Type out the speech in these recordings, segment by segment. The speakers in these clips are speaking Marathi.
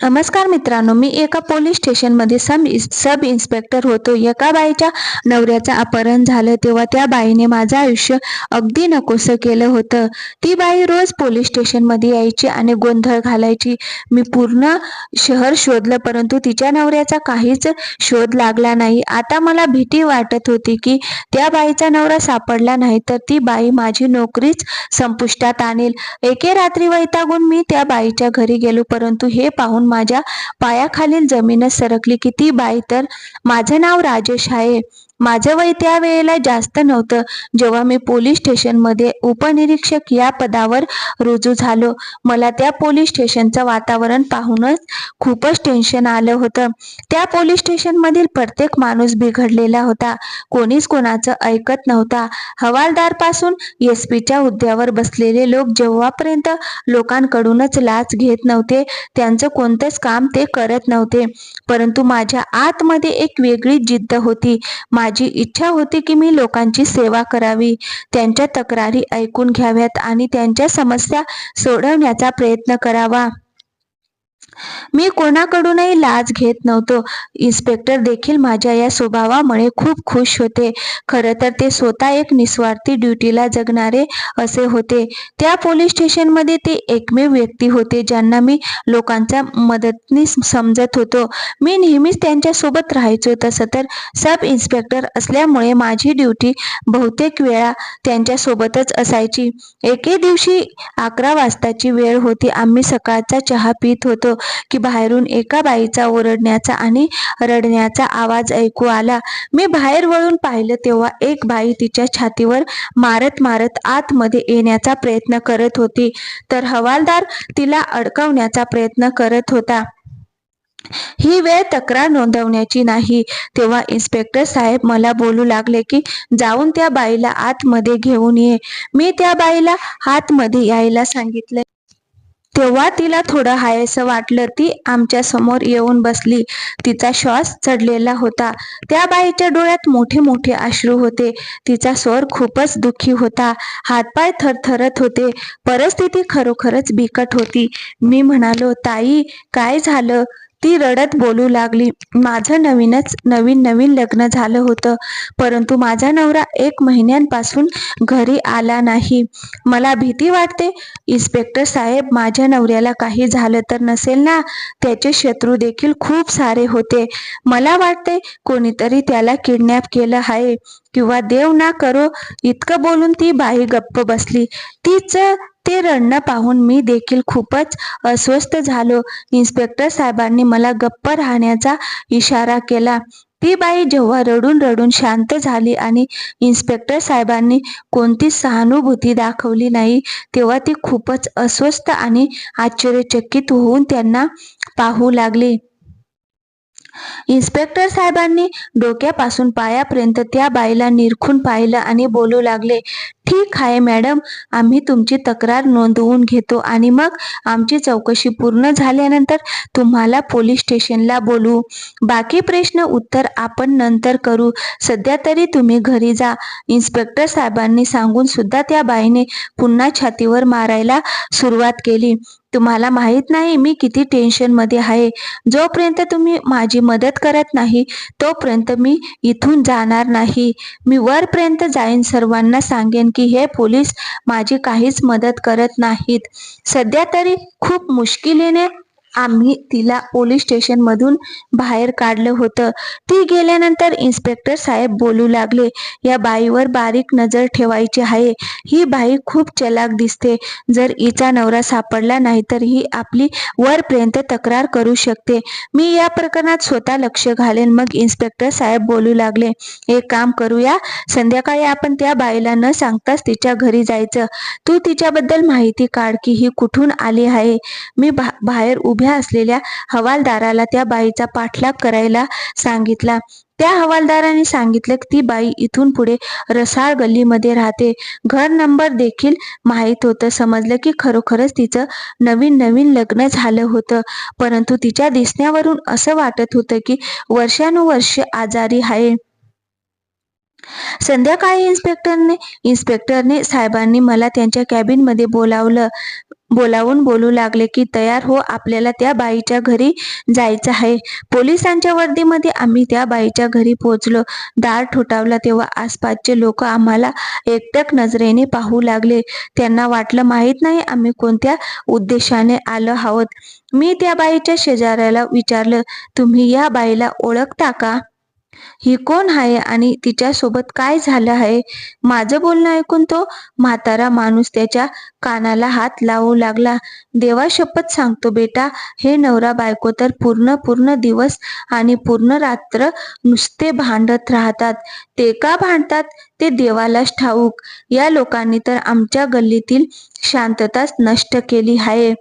नमस्कार मित्रांनो मी एका पोलीस स्टेशनमध्ये सब सब इन्स्पेक्टर होतो. एका बाईच्या नवऱ्याचं अपहरण झालं तेव्हा त्या बाईने माझं आयुष्य अगदी नकोसं केलं होतं. ती बाई रोज पोलीस स्टेशनमध्ये यायची आणि गोंधळ घालायची. मी पूर्ण शहर शोधलं परंतु तिच्या नवऱ्याचा काहीच शोध लागला नाही. आता मला भीती वाटत होती की त्या बाईचा नवरा सापडला नाही तर ती बाई माझी नोकरीच संपुष्टात आणेल. एके रात्री वैतागून मी त्या बाईच्या घरी गेलो परंतु हे पाहून माझ्या पायाखालील जमीनच सरकली. की ती बाई तर माझं नाव राजेश आहे. माझं वय त्या वेळेला जास्त नव्हतं. जेव्हा मी पोलीस स्टेशनमध्ये उपनिरीक्षक या पदावर रुजू झालो. मला त्या पोलीस स्टेशनचं वातावरण पाहूनच खूपच टेन्शन आलं होतं. त्या पोलीस स्टेशनमधील प्रत्येक माणूस बिघडलेला होता. कोणीच कोणाचं ऐकत नव्हता. हवालदारपासून एस पीच्या हुद्द्यावर बसलेले लोक जेव्हापर्यंत लोकांकडूनच लाच घेत नव्हते त्यांचं कोणतंच काम ते करत नव्हते. परंतु माझ्या आतमध्ये एक वेगळी जिद्द होती. माझी इच्छा होती की मी लोकांची सेवा करावी त्यांच्या तक्रारी ऐकून घ्याव्यात आणि त्यांच्या समस्या सोडवण्याचा प्रयत्न करावा. मी कोणाकडूनही लाज घेत नव्हतो. इन्स्पेक्टर देखील माझ्या या स्वभावामुळे खूप खुश होते. खरं तर ते स्वतः एक निस्वार्थी ड्युटीला जगणारे असे होते. त्या पोलीस स्टेशनमध्ये ते एकमेव व्यक्ती होते ज्यांना मी लोकांचा मदतनीस समजत होतो. मी नेहमीच त्यांच्यासोबत राहायचो तसं तर सब इन्स्पेक्टर असल्यामुळे माझी ड्युटी बहुतेक वेळा त्यांच्यासोबतच असायची. एके दिवशी अकरा वाजताची वेळ होती. आम्ही सकाळचा चहा पित होतो. की बाहेरून एका बाईचा ओरडण्याचा आणि रडण्याचा आवाज ऐकू आला. मी बाहेर वळून पाहिलं तेव्हा एक बाई तिच्या छातीवर मारत मारत आतमध्ये येण्याचा प्रयत्न करत होती. तर हवालदार तिला अडकवण्याचा प्रयत्न करत होता. ही वेळ तक्रार नोंदवण्याची नाही. तेव्हा इन्स्पेक्टर साहेब मला बोलू लागले की जाऊन त्या बाईला आतमध्ये घेऊन ये. मी त्या बाईला आतमध्ये यायला सांगितले तेव्हा तिला थोडं हायसं वाटलं ती आमच्यासमोर येऊन बसली. तिचा श्वास चढलेला होता. त्या बाईच्या डोळ्यात मोठे मोठे अश्रू होते. तिचा स्वर खूपच दुःखी होता. हातपाय थरथरत होते. परिस्थिती खरोखरच बिकट होती. मी म्हणालो ताई काय झालं? ती रडत बोलू लागली. माझं नवीनच नवीन नवीन लग्न झालं होतं. परंतु माझा नवरा एक महिन्यांपासून घरी आला नाही. मला भीती वाटते. इन्स्पेक्टर साहेब माझ्या नवऱ्याला काही झालं तर नसेल ना? त्याचे शत्रू देखील खूप सारे होते. मला वाटते कोणीतरी त्याला किडनॅप केलं आहे. किंवा देव ना करो इतकं बोलून ती बाई गप्प बसली. तीच ते रडणं पाहून मी देखील खूपच अस्वस्थ झालो. इन्स्पेक्टर साहेबांनी मला गप्प राहण्याचा इशारा केला. ती बाई जेव्हा रडून रडून शांत झाली आणि इन्स्पेक्टर साहेबांनी कोणतीच सहानुभूती दाखवली नाही तेव्हा ती खूपच अस्वस्थ आणि आश्चर्यचकित होऊन त्यांना पाहू लागली. इन्स्पेक्टर साहेबांनी डोक्यापासून पायापर्यंत त्या बाईला निरखून पाहिलं आणि बोलू लागले ठीक आहे मॅडम आम्ही तुमची तक्रार नोंदवून घेतो आणि मग आमची चौकशी पूर्ण झाल्यानंतर तुम्हाला पोलीस स्टेशनला बोलू. बाकी प्रश्न उत्तर आपण नंतर करू. सध्या तरी तुम्ही घरी जा. इन्स्पेक्टर साहेबांनी सांगून सुद्धा त्या बाईने पुन्हा छातीवर मारायला सुरुवात केली. तुम्हाला माहीत नाही मी किती टेन्शनमध्ये आहे. जोपर्यंत तुम्ही माझी मदत करत नाही तोपर्यंत मी इथून जाणार नाही. मी वरपर्यंत जाईन सर्वांना सांगेन की हे पोलीस माझी काहीच मदत करत नाहीत. सध्या तरी खूप मुश्किलीने आम्ही तिला पोलीस स्टेशन मधून बाहेर काढलं होतं. ती गेल्यानंतर इन्स्पेक्टर साहेब बोलू लागले या बाईवर बारीक नजर ठेवायची आहे. ही बाई खूप चलाक दिसते. जर हिचा नवरा सापडला नाही तर ही आपली वरपर्यंत तक्रार करू शकते. मी या प्रकरणात स्वतः लक्ष घालेन. मग इन्स्पेक्टर साहेब बोलू लागले एक काम करूया. संध्याकाळी आपण त्या बाईला न सांगताच तिच्या घरी जायचं. तू तिच्याबद्दल माहिती काढ की ही कुठून आली आहे. मी बाहेर उभ्या असलेल्या हवालदाराला त्या बाईचा पाठलाग करायला सांगितला. त्या हवालदाराने सांगितलं की ती बाई इथून पुढे रसाळ गल्लीमध्ये राहते. घर नंबर देखील माहीत होतं. समजलं की खरोखरच तिचं नवीन नवीन लग्न झालं होतं. परंतु तिच्या दिसण्यावरून असं वाटत होतं की वर्षानुवर्ष आजारी आहे. संध्याकाळी इन्स्पेक्टरने इन्स्पेक्टरने साहेबांनी मला त्यांच्या कॅबिनमध्ये बोलावलं. बोलावून बोलू लागले की तयार हो आपल्याला त्या बाईच्या घरी जायचं आहे. पोलिसांच्या वर्दीमध्ये आम्ही त्या बाईच्या घरी पोहोचलो. दार ठोठावला तेव्हा आसपासचे लोक आम्हाला एकटक नजरेने पाहू लागले. त्यांना वाटलं माहीत नाही आम्ही कोणत्या उद्देशाने आलो आहोत. मी त्या बाईच्या शेजाऱ्याला विचारलं तुम्ही या बाईला ओळखता का? ही कोण आहे आणि तिच्यासोबत काय झालं आहे? माझं बोलणं ऐकून तो म्हातारा माणूस त्याच्या कानाला हात लावू लागला. देवा शपथ सांगतो बेटा हे नवरा बायको तर पूर्ण पूर्ण दिवस आणि पूर्ण रात्र नुसते भांडत राहतात. ते का भांडतात? ते देवालाच ठाऊक. या लोकांनी तर आमच्या गल्लीतील शांतताच नष्ट केली आहे.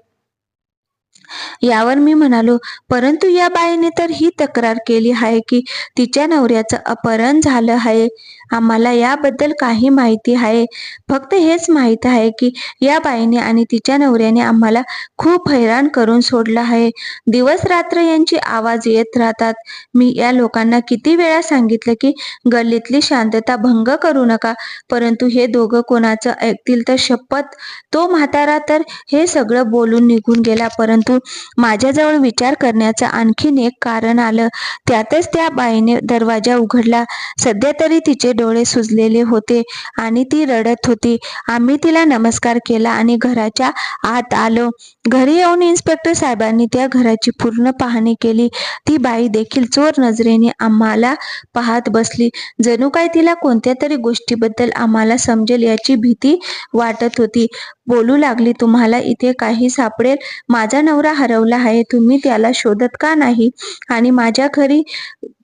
यावर मी म्हणालो परंतु या बाईने तर ही तक्रार केली आहे की तिच्या नवऱ्याचं अपहरण झालं आहे. आम्हाला याबद्दल काही माहिती आहे. फक्त हेच माहीत आहे की या बाईने आणि तिच्या नवऱ्याने आम्हाला खूप हैराण करून सोडलं आहे. दिवस रात्र यांची आवाज येत राहतात. मी या लोकांना किती वेळा सांगितलं की गल्लीतली शांतता भंग करू नका परंतु हे दोघं कोणाचं ऐकतील तर शपथ तो म्हातारा तर हे सगळं बोलून निघून गेला परंतु माझ्याजवळ विचार करण्याचं आणखीन एक कारण आलं. त्यातच त्या बाईने दरवाजा उघडला. सध्या तरी तिचे डोळे सुजलेले होते आणि ती रडत होती. आम्ही तिला नमस्कार केला आणि घराच्या आत आलो. घरी येऊन इन्स्पेक्टर साहेबांनी त्या घराची पूर्ण पाहणी केली. ती बाई देखील चोर नजरेने आम्हाला पाहत बसली. जणू काय तिला कोणत्या तरी गोष्टीबद्दल आम्हाला समजेल याची भीती वाटत होती. बोलू लागली तुम्हाला इथे काही सापडेल? माझा नवरा हरवला आहे तुम्ही त्याला शोधत का नाही? आणि माझ्या घरी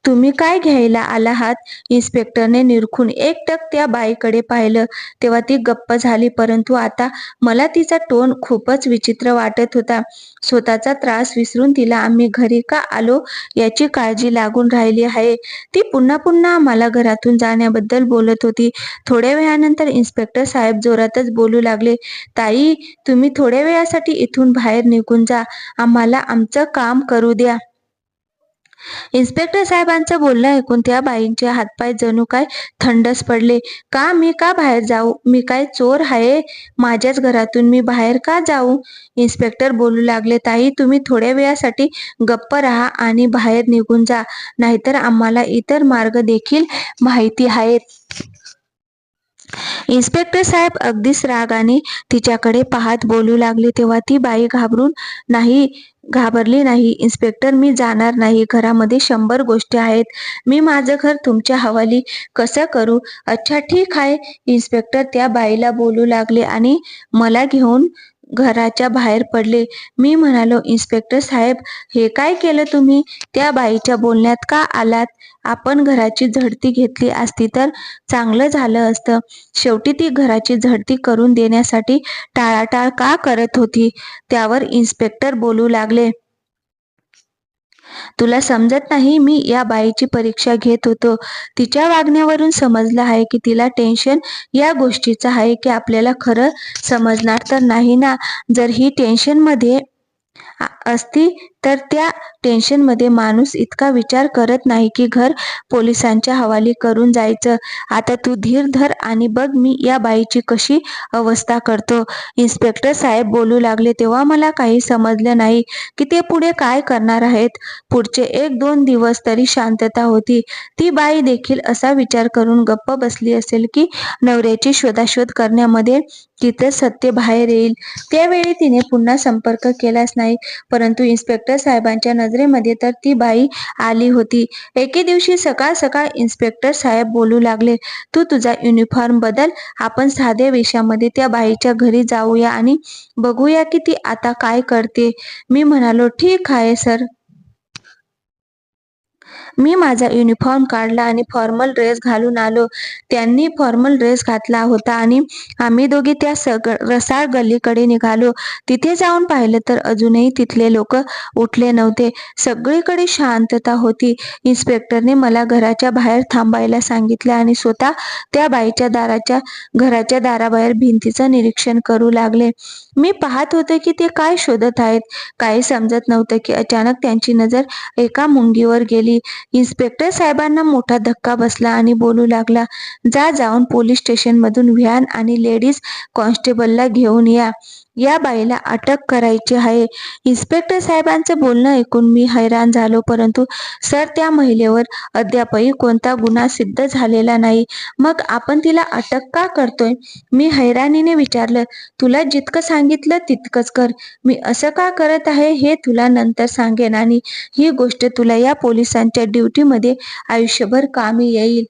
तुम्ही काय घ्यायला आला आहात? इन्स्पेक्टरने निरखून एकटक त्या बाईकडे पाहिलं. तेव्हा ती गप्प झाली परंतु आता मला तिचा टोन खूपच विचित्र वाटत होता. स्वतःचा त्रास विसरून तिला आम्ही घरी का आलो? याची काळजी लागून राहिली आहे. ती पुन्हा पुन्हा आम्हाला घरातून जाण्याबद्दल बोलत होती. थोड्या वेळानंतर इन्स्पेक्टर साहेब जोरातच बोलू लागले ताई तुम्ही थोड्या वेळासाठी इथून बाहेर निघून जा. आम्हाला आमचं काम करू द्या. इन्स्पेक्टर साहेबांचं बोलणं ऐकून त्या बाईंचे हातपाय जणू काय थंडच पडले. का? मी का बाहेर जाऊ? मी काय चोर आहे? माझ्याच घरातून मी बाहेर का जाऊ? इन्स्पेक्टर बोलू लागले ताई तुम्ही थोड्या वेळासाठी गप्प राहा आणि बाहेर निघून जा नाहीतर आम्हाला इतर मार्ग देखील माहिती आहेत. इन्स्पेक्टर साहेब अगदीच रागाने तिच्याकडे पाहत बोलू लागले तेव्हा ती बाई घाबरून नाही घाबरली नाही. इन्स्पेक्टर मी जाणार नाही. घरामध्ये शंभर गोष्टी आहेत. मी माझं घर तुमच्या हवाली कसं करू? अच्छा ठीक आहे. इन्स्पेक्टर त्या बाईला बोलू लागले आणि मला घेऊन घराच्या बाहेर पडले. मी म्हणालो इन्स्पेक्टर साहेब हे काय केलं तुम्ही? त्या बाईच्या बोलण्यात का आलात? आपण घराची झडती घेतली असती तर चांगलं झालं असतं. शेवटी ती घराची झडती करून देण्यासाठी टाळाटाळ का करत होती? त्यावर इन्स्पेक्टर बोलू लागले. तुला समजत नाही मी या बाईची परीक्षा घेत होतो. तिच्या वागण्यावरून समजलं आहे की तिला टेन्शन या गोष्टीचं आहे की आपल्याला खरं समजणार तर नाही ना? जर ही टेन्शनमध्ये असती तर त्या टेन्शनमध्ये माणूस इतका विचार करत नाही की घर पोलिसांच्या हवाली करून जायचं. आता तू धीर धर आणि बघ मी या बाईची कशी अवस्था करतो. इन्स्पेक्टर साहेब बोलू लागले तेव्हा मला काही समजलं नाही की ते पुढे काय करणार आहेत. पुढचे एक दोन दिवस तरी शांतता होती. ती बाई देखील असा विचार करून गप्प बसली असेल की नवऱ्याची शोधाशोध करण्यामध्ये तिथं सत्य बाहेर येईल. त्यावेळी तिने पुन्हा संपर्क केलाच नाही. परंतु इन्स्पेक्टर साहेबांच्या नजरेमध्ये तर ती बाई आली होती. एके दिवशी सकाळ सकाळ इन्स्पेक्टर साहेब बोलू लागले तू तुझा युनिफॉर्म बदल आपण साध्या वेशामध्ये त्या बाईच्या घरी जाऊया आणि बघूया की ती आता काय करते. मी म्हणालो ठीक आहे सर मी माझा युनिफॉर्म काढला आणि फॉर्मल ड्रेस घालून आलो. त्यांनी फॉर्मल ड्रेस घातला होता आणि आम्ही दोघे त्या सग रसाळ गल्लीकडे निघालो. तिथे जाऊन पाहिलं तर अजूनही तिथले लोक उठले नव्हते. सगळीकडे शांतता होती. इन्स्पेक्टरने मला घराच्या बाहेर थांबायला सांगितले आणि स्वतः त्या बाईच्या दाराच्या घराच्या दाराबाहेर भिंतीचं निरीक्षण करू लागले. मी पाहत होते की ते काय शोधत आहेत काही समजत नव्हतं की अचानक त्यांची नजर एका मुंगीवर गेली. इन्स्पेक्टर साहेबांना मोठा धक्का बसला आणि बोलू लागला जा जाऊन पोलीस स्टेशनमधून व्हॅन आणि लेडीज कॉन्स्टेबलला घेऊन या. या बाईला अटक करायची आहे. इन्स्पेक्टर साहेबांचं बोलणं ऐकून मी हैराण झालो परंतु सर त्या महिलेवर अद्यापही कोणता गुन्हा सिद्ध झालेला नाही. मग आपण तिला अटक का करतोय? मी हैराणीने विचारलं तुला जितकं सांगितलं तितकंच कर. मी असं का करत आहे हे तुला नंतर सांगेन आणि ही गोष्ट तुला या पोलिसांच्या ड्युटीमध्ये आयुष्यभर कामी येईल.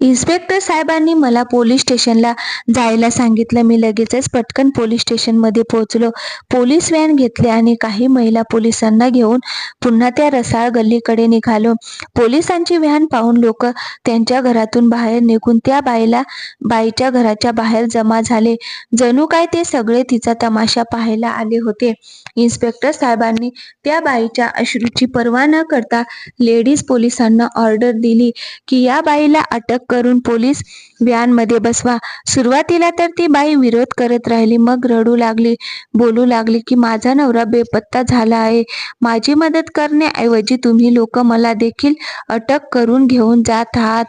इन्स्पेक्टर साहेबांनी मला पोलीस स्टेशनला जायला सांगितलं. मी लगेचच पटकन पोलीस स्टेशनमध्ये पोहोचलो. पोलीस व्हॅन घेतली आणि काही महिला पोलिसांना घेऊन पुन्हा त्या रसाळ गल्लीकडे निघालो. पोलिसांची व्हॅन पाहून लोक त्यांच्या घरातून बाहेर निघून त्या बाईला बाईच्या घराच्या बाहेर जमा झाले. जणू काय ते सगळे तिचा तमाशा पाहायला आले होते. इन्स्पेक्टर साहेबांनी त्या बाईच्या अश्रूची पर्वा न करता लेडीज पोलिसांना ऑर्डर दिली की या बाईला अटक करून पोलीस व्हॅनमध्ये बसवा. सुरुवातीला तर ती बाई विरोध करत राहिली. मग रडू लागली बोलू लागली की माझा नवरा बेपत्ता झाला आहे. माझी मदत करण्याऐवजी तुम्ही लोक मला देखील अटक करून घेऊन जात आहात.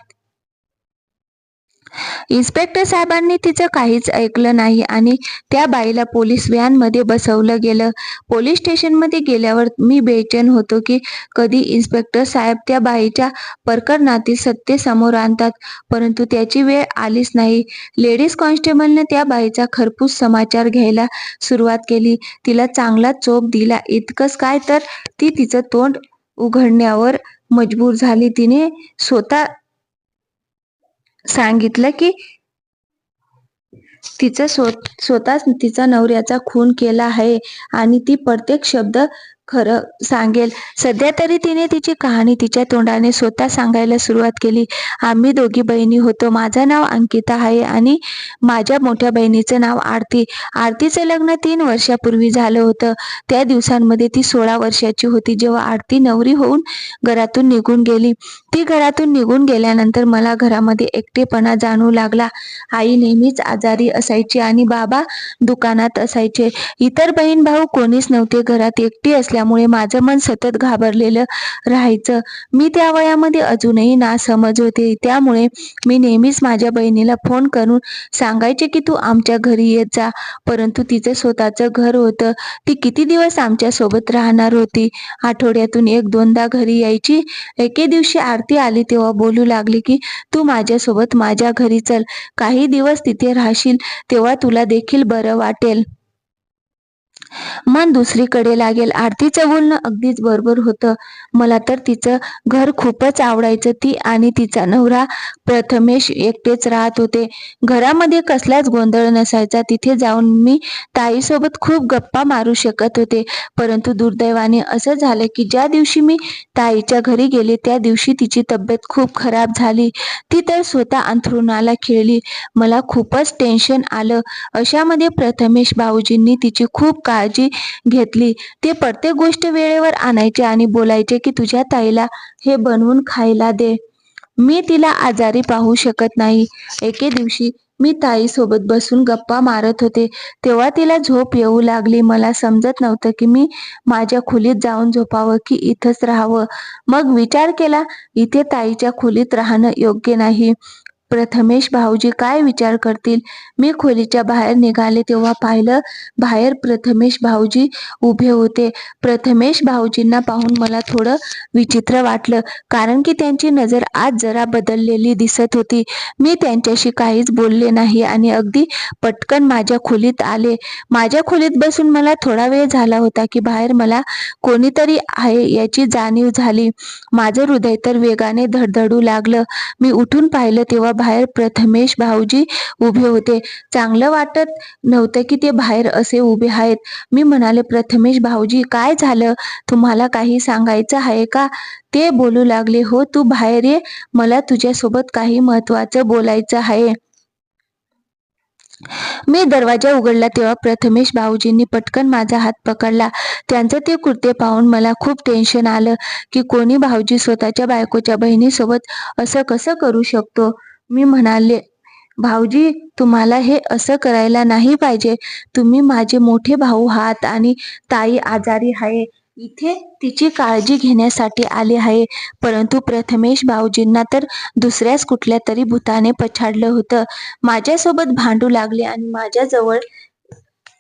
इन्स्पेक्टर साहेबांनी तिचं काहीच ऐकलं नाही आणि त्या बाईला पोलीस व्हॅनमध्ये बसवलं गेलं. पोलीस स्टेशनमध्ये गेल्यावर मी बेचैन होतो की कधी इन्स्पेक्टर साहेब त्या बाईच्या प्रकरणातील सत्य समोर आणतात परंतु त्याची वेळ आलीच नाही. लेडीज कॉन्स्टेबलने त्या बाईचा खरपूस समाचार घ्यायला सुरुवात केली. तिला चांगला चोप दिला. इतकंच काय तर ती तिचं तोंड उघडण्यावर मजबूर झाली. तिने स्वतः सांगितलं की तिचा स्वतःच तिचा नवऱ्याचा खून केला आहे आणि ती प्रत्येक शब्द खरं सांगेल. सध्या तरी तिने तिची कहाणी तिच्या तोंडाने स्वतः सांगायला सुरुवात केली. आम्ही दोघी बहिणी होतो. माझं नाव अंकिता आहे आणि माझ्या मोठ्या बहिणीचं नाव आरती. आरतीचं लग्न तीन वर्षापूर्वी झालं होतं. त्या दिवसांमध्ये ती सोळा वर्षाची होती जेव्हा आरती नवरी होऊन घरातून निघून गेली. ती घरातून निघून गेल्यानंतर मला घरामध्ये एकटेपणा जाणू लागला. आई नेहमीच आजारी असायची आणि बाबा दुकानात असायचे. इतर बहीण भाऊ कोणीच नव्हते. घरात एकटी असल्यामुळे माझं मन सतत घाबरलेलं राहायचं. मी त्या वयामध्ये अजूनही नासमज होते. त्यामुळे मी नेहमीच माझ्या बहिणीला फोन करून सांगायचे की तू आमच्या घरी येत जा. परंतु तिचं स्वतःचं घर होतं. ती किती दिवस आमच्यासोबत राहणार होती? आठवड्यातून एक दोनदा घरी यायची. एके दिवशी आरती आली तेव्हा बोलू लागली की तू माझ्यासोबत माझ्या घरी चल. काही दिवस तिथे राहशील तेव्हा तुला देखील बरं वाटेल. मन दुसरीकडे लागेल. आरतीचं बोलणं अगदीच बरोबर होतं. मला तर तिचं घर खूपच आवडायचं. ती आणि तिचा नवरा प्रथमेश एकटेच राहत होते. घरामध्ये कसलाच गोंधळ नसायचा. तिथे जाऊन मी ताईसोबत खूप गप्पा मारू शकत होते. परंतु दुर्दैवाने असं झालं की ज्या दिवशी मी ताईच्या घरी गेले त्या दिवशी तिची तब्येत खूप खराब झाली. ती तर स्वतः अंथरुणाला खेळली. मला खूपच टेन्शन आलं. अशामध्ये प्रथमेश भाऊजींनी तिची खूप काळजी घेतली. ते प्रत्येक गोष्ट वेळेवर आणायचे आणि बोलायचे की तुझ्या ताईला हे बनवून खायला दे. मी तिला आजारी पाहू शकत नाही. एके दिवशी मी ताई सोबत बसून गप्पा मारत होते. तेव्हा तिला झोप येऊ लागली. मला समजत नव्हतं की मी माझ्या खोलीत जाऊन झोपावं की इथंच राहावं. मग विचार केला इथे ताईच्या खोलीत राहणं योग्य नाही. प्रथमेश भाऊजी काय विचार करतील? मी खोलीच्या बाहेर निघाले तेव्हा पाहिलं बाहेर प्रथमेश भाऊजी उभे होते. प्रथमेश भाऊजींना पाहून मला थोडं विचित्र वाटलं कारण की त्यांची नजर आज जरा बदललेली दिसत होती. मी त्यांच्याशी काहीच बोलले नाही आणि अगदी पटकन माझ्या खोलीत आले. माझ्या खोलीत बसून मला थोडा वेळ झाला होता की बाहेर मला कोणीतरी आहे याची जाणीव झाली. माझं हृदय तर वेगाने धडधडू लागलं. मी उठून पाहिलं तेव्हा बाहेर प्रथमेश भाऊजी उभे होते. चांगलं वाटत नव्हतं की ते बाहेर असे उभे आहेत. मी म्हणाले प्रथमेश भाऊजी काय झालं? तुम्हाला काही सांगायचं आहे का? ते बोलू लागले हो तू बाहेर ये. मला तुझ्यासोबत काही महत्वाचं बोलायचं आहे. मी दरवाजा उघडला तेव्हा प्रथमेश भाऊजींनी पटकन माझा हात पकडला. त्यांचं ते कुर्ते पाहून मला खूप टेन्शन आलं की कोणी भाऊजी स्वतःच्या बायकोच्या बहिणीसोबत असं कसं करू शकतो? मी म्हणाले भाऊजी तुम्हाला हे असं करायला नाही पाहिजे. तुम्ही माझे मोठे भाऊ आहात आणि ताई आजारी आहे. इथे तिची काळजी घेण्यासाठी आले आहे. परंतु प्रथमेश भाऊजींना तर दुसऱ्याच कुठल्या तरी भूताने पछाडलं होतं. माझ्यासोबत भांडू लागले आणि माझ्याजवळ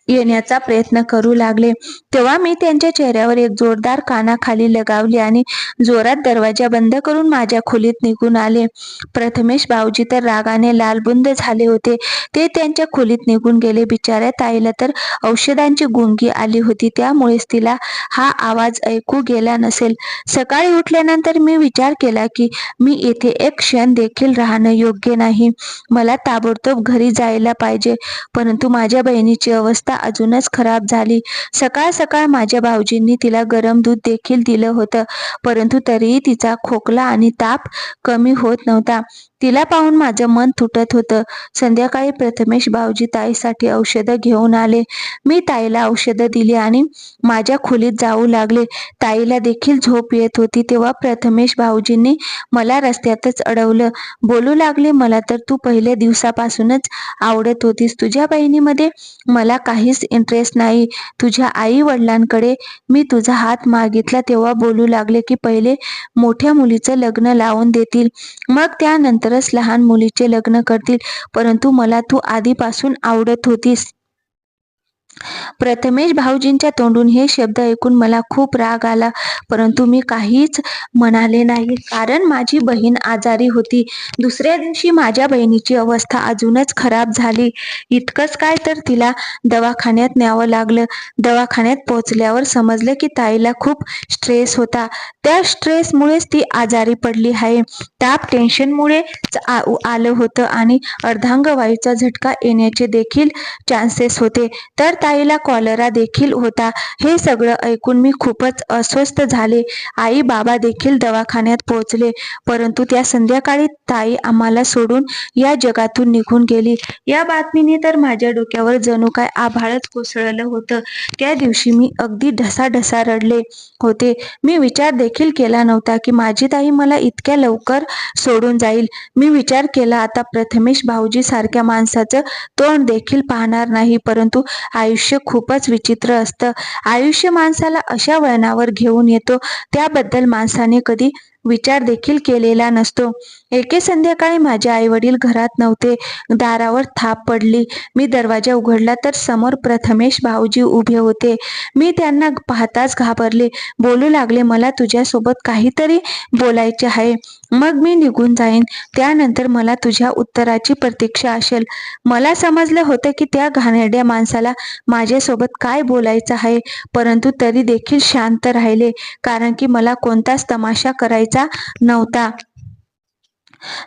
येण्याचा प्रयत्न करू लागले. तेव्हा मी त्यांच्या चेहऱ्यावर एक जोरदार कानाखाली लगावली आणि जोरात दरवाजा बंद करून माझ्या खोलीत निघून आले. प्रथमेश भाऊजी तर रागाने लालबुंद झाले होते. ते त्यांच्या खोलीत निघून गेले. बिचाऱ्या ताईला तर औषधांची गुंगी आली होती. त्यामुळेच तिला हा आवाज ऐकू गेला नसेल. सकाळी उठल्यानंतर मी विचार केला की मी येथे एक क्षण देखील राहणं योग्य नाही. मला ताबडतोब घरी जायला पाहिजे. परंतु माझ्या बहिणीची अवस्था अजूनच खराब झाली. सकाळ सकाळ माझ्या भाऊजींनी तिला गरम दूध देखील दिलं होतं परंतु तरीही तिचा खोकला आणि ताप कमी होत नव्हता. तिला पाहून माझं मन तुटत होतं. संध्याकाळी प्रथमेश भाऊजी ताईसाठी औषधं घेऊन आले. मी ताईला औषधं दिली आणि माझ्या खोलीत जाऊ लागले. ताईला देखील झोप येत होती तेव्हा प्रथमेश भाऊजींनी मला रस्त्यातच अडवलं. बोलू लागले मला तर तू पहिल्या दिवसापासूनच आवडत होतीस. तुझ्या बहिणीमध्ये मला काहीच इंटरेस्ट नाही. तुझ्या आई वडिलांकडे मी तुझा हात मागितला तेव्हा बोलू लागले की पहिले मोठ्या मुलीचं लग्न लावून देतील. मग त्यानंतर तरच लहान मुलीचे लग्न करतील परंतु मला तू आधीपासून आवडत होतीस. प्रथमेश भाऊजींच्या तोंडून हे शब्द ऐकून मला खूप राग आला परंतु मी काहीच म्हणाले नाही. कारण माझी बहीण आजारी होती. दुसऱ्या दिवशी माझ्या बहिणीची अवस्था अजूनच खराब झाली. इतकंच काय तर तिला दवाखान्यात न्यावं लागलं. दवाखान्यात पोहोचल्यावर समजलं की ताईला खूप स्ट्रेस होता. त्या स्ट्रेसमुळेच ती आजारी पडली आहे. ताप टेन्शनमुळे आलं होतं आणि अर्धांगवायूचा झटका येण्याचे देखील चान्सेस होते. तर ताईला कॉलरा देखील होता. हे सगळं ऐकून मी खूपच अस्वस्थ झाले. आई बाबा देखील दवाखान्यात पोहोचले. परंतु त्या संध्याकाळी ताई आम्हाला सोडून या जगातून निघून गेली. या बातमीने तर माझ्या डोक्यावर जणू काय आभाळच कोसळलं होतं. त्या दिवशी मी अगदी ढसाढसा रडले होते. मी विचार देखील केला नव्हता की माझी ताई मला इतक्या लवकर सोडून जाईल. मी विचार केला आता प्रथमेश भाऊजी सारख्या माणसाचं तोंड देखील पाहणार नाही. परंतु आई आयुष्य खूपच विचित्र असतं. आयुष्य माणसाला अशा वळणावर घेऊन येतो. त्याबद्दल माणसाने कधी विचार देखील केलेला नसतो. एके संध्याकाळी माझे आई वडील घरात नव्हते. दारावर थाप पडली. मी दरवाजा उघडला तर समोर प्रथमेश भाऊजी उभे होते. मी त्यांना पाहताच घाबरले. बोलू लागले मला तुझ्यासोबत काहीतरी बोलायचे आहे. मग मी निघून जाईन. त्यानंतर मला तुझ्या उत्तराची प्रतीक्षा असेल. मला समजलं होतं की त्या घाणेरड्या माणसाला माझ्यासोबत काय बोलायचं आहे. परंतु तरी देखील शांत राहिले. कारण की मला कोणताच तमाशा करायचा नव्हता.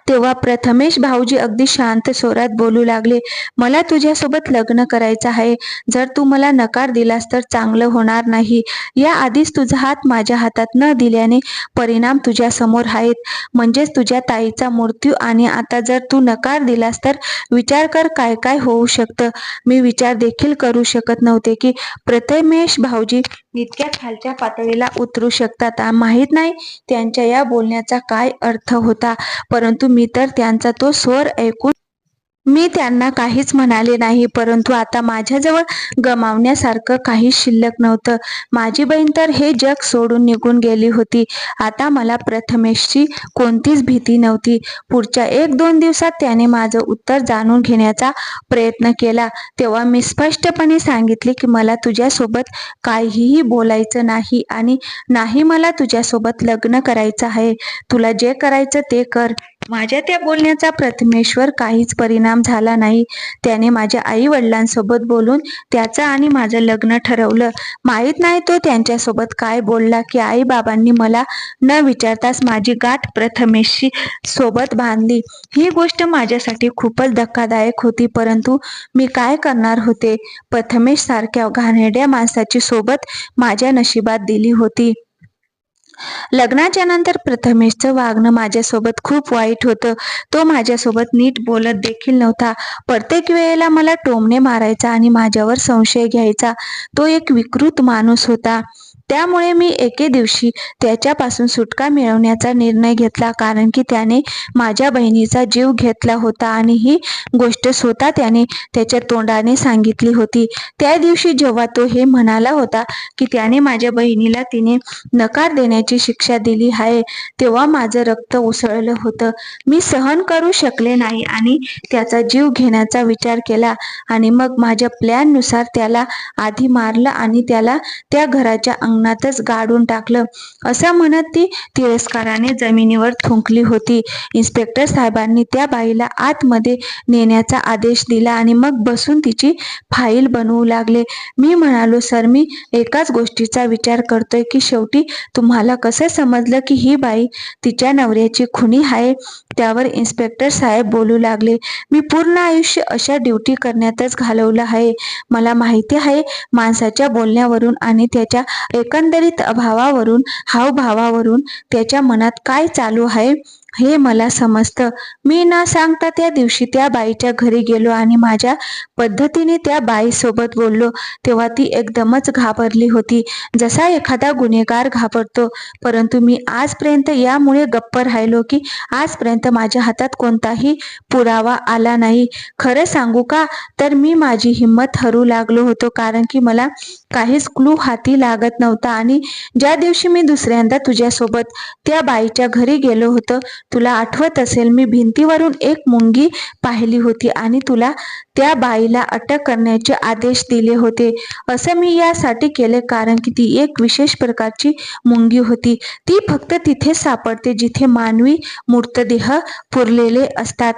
तेव्हा प्रथमेश भाऊजी अगदी शांत स्वरात बोलू लागले मला तुझ्यासोबत लग्न करायचं आहे. जर तू मला नकार दिलास तर चांगलं होणार नाही. या आधीच तुझा हात माझ्या हातात न दिल्याने परिणाम तुझ्या समोर आहेत. म्हणजेच तुझ्या ताईचा मृत्यू आणि आता जर तू नकार दिलास तर विचार कर काय काय होऊ शकतं. मी विचार देखील करू शकत नव्हते की प्रथमेश भाऊजी इतक्या खालच्या पातळीला उतरू शकतात माहीत नाही त्यांच्या या बोलण्याचा काय अर्थ होता. परंतु मी तर त्यांचा तो स्वर ऐकून मी त्यांना काहीच म्हणाले नाही परंतु आता माझ्याजवळ गमावण्यासारखं काही शिल्लक नव्हतं. माझी बहीण तर हे जग सोडून निघून गेली होती. आता मला प्रथमेशची कोणतीच भीती नव्हती. पुढच्या एक दोन दिवसात त्याने माझं उत्तर जाणून घेण्याचा प्रयत्न केला. तेव्हा मी स्पष्टपणे सांगितले की मला तुझ्यासोबत काहीही बोलायचं नाही आणि नाही मला तुझ्यासोबत लग्न करायचं आहे. तुला जे करायचं ते कर. माझ्या त्या बोलण्याचा प्रथमेश्वर काहीच परिणाम झाला नाही. त्याने माझ्या आई वडिलांसोबत बोलून त्याचं आणि माझं लग्न ठरवलं. माहीत नाही तो त्यांच्यासोबत काय बोलला की आई बाबांनी मला न विचारताच माझी गाठ प्रथमेशशी सोबत बांधली. ही गोष्ट माझ्यासाठी खूपच धक्कादायक होती परंतु मी काय करणार होते? प्रथमेश सारख्या घाणेरड्या माणसाची सोबत माझ्या नशिबात दिली होती. लग्नाच्या नंतर प्रथमेशचं वागणं माझ्यासोबत खूप वाईट होतं. तो माझ्यासोबत नीट बोलत देखील नव्हता. प्रत्येक वेळेला मला टोमणे मारायचा आणि माझ्यावर संशय घ्यायचा. तो एक विकृत माणूस होता. त्यामुळे मी एके दिवशी त्याच्यापासून सुटका मिळवण्याचा निर्णय घेतला कारण की त्याने माझ्या बहिणीचा जीव घेतला होता आणि ही गोष्ट स्वतः त्याने त्याच्या तोंडाने सांगितली होती. त्या दिवशी जेव्हा तो हे म्हणाला होता की त्याने माझ्या बहिणीला तिने नकार देण्याची शिक्षा दिली आहे तेव्हा माझं रक्त उसळलं होतं. मी सहन करू शकले नाही आणि त्याचा जीव घेण्याचा विचार केला आणि मग माझ्या प्लॅननुसार त्याला आधी मारलं आणि त्याला त्या घराच्या अंगणातच गाडून टाकलं. असं म्हणत ती तिरस्काराने जमिनीवर थुंकली होती. इन्स्पेक्टर साहेबांनी त्या बाईला आतमध्ये नेण्याचा आदेश दिला आणि मग बसून तिची फाईल बनवू लागले. मी म्हणालो सर मी एकाच गोष्टीचा विचार करतोय की शेवटी तुम्हाला कसं समजलं की ही बाई तिच्या नवऱ्याची खुनी आहे? त्यावर इन्स्पेक्टर साहेब बोलू लागले मी पूर्ण आयुष्य अशा ड्युटी करण्यातच घालवलं आहे. मला माहिती आहे माणसाच्या बोलण्यावरून आणि त्याच्या एकंदरीत अभावावरून हावभावावरून त्याच्या मनात काय चालू आहे? हे मला समजतं. मी ना सांगता त्या दिवशी त्या बाईच्या घरी गेलो आणि माझ्या पद्धतीने त्या बाईसोबत बोललो. तेव्हा ती एकदमच घाबरली होती. जसा एखादा गुन्हेगार घाबरतो परंतु मी आजपर्यंत यामुळे गप्प राहिलो की आजपर्यंत माझ्या हातात कोणताही पुरावा आला नाही. खरं सांगू का? तर मी माझी हिंमत हरू लागलो होतो कारण की मला काहीच क्लू हाती लागत नव्हता. आणि ज्या दिवशी मी दुसऱ्यांदा तुझ्यासोबत त्या बाईच्या घरी गेलो होतो तुला आठवत असेल मी भिंतीवरून एक मुंगी पाहिली होती आणि तुला त्या बाईला अटक करण्याचे आदेश दिले होते. असं मी यासाठी केले कारण की ती एक विशेष प्रकारची मुंगी होती. ती फक्त तिथे सापडते जिथे मानवी मूर्तदेह पुरलेले असतात.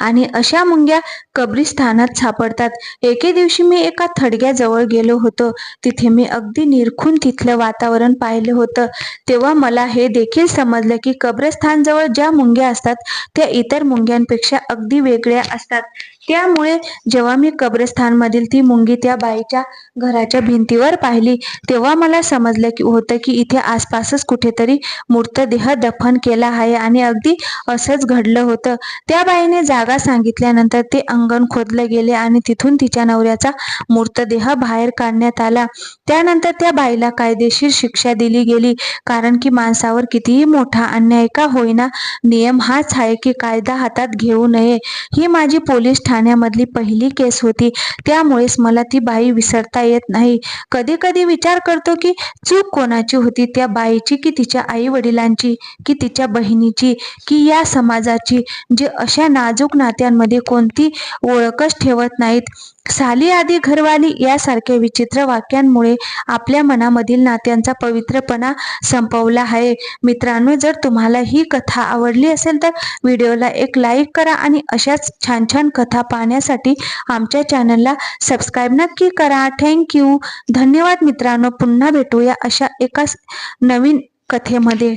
आणि अशा मुंग्या कब्रिस्थानात सापडतात. एके दिवशी मी एका थडग्याजवळ गेलो होतो. तिथे मी अगदी निरखून तिथलं वातावरण पाहिलं होतं. तेव्हा मला हे देखील समजलं की कब्रस्थानजवळ ज्या मुंग्या असतात त्या इतर मुंग्यांपेक्षा अगदी वेगळ्या असतात. त्यामुळे जेव्हा मी कब्रस्थानमधील ती मुंगी त्या बाईच्या घराच्या भिंतीवर पाहिली तेव्हा मला समजलं की होतं की इथे आसपासच कुठेतरी मृतदेह दफन केला आहे आणि अगदी असंच घडलं होतं. त्या बाईने जागा सांगितल्यानंतर ते अंगण खोदलं गेले आणि तिथून तिच्या नवऱ्याचा मृतदेह बाहेर काढण्यात आला. त्यानंतर त्या बाईला कायदेशीर शिक्षा दिली गेली कारण की माणसावर कितीही मोठा अन्याय का होईना नियम हाच आहे की कायदा हातात घेऊ नये. ही माझी पोलीस ठाण्यामधली पहिली केस होती. त्यामुळेच मला ती बाई विसरता येत नाही. कधी कधी विचार करतो की चूक कोणाची होती? त्या बाईची की तिच्या आई वडिलांची की तिच्या बहिणीची? की या समाजाची? जे अशा नाजूक नात्यांमध्ये कोणती ओळखच ठेवत नाहीत. साली आधी घरवाली यासारख्या विचित्र वाक्यांमुळे आपल्या मनामधील नात्यांचा पवित्रपणा संपवला आहे. मित्रांनो जर तुम्हाला ही कथा आवडली असेल तर व्हिडिओला एक लाईक करा आणि अशाच छान छान कथा पाहण्यासाठी आमच्या चॅनलला सबस्क्राईब नक्की करा. थँक्यू धन्यवाद मित्रांनो. पुन्हा भेटूया अशा एका नवीन कथेमध्ये.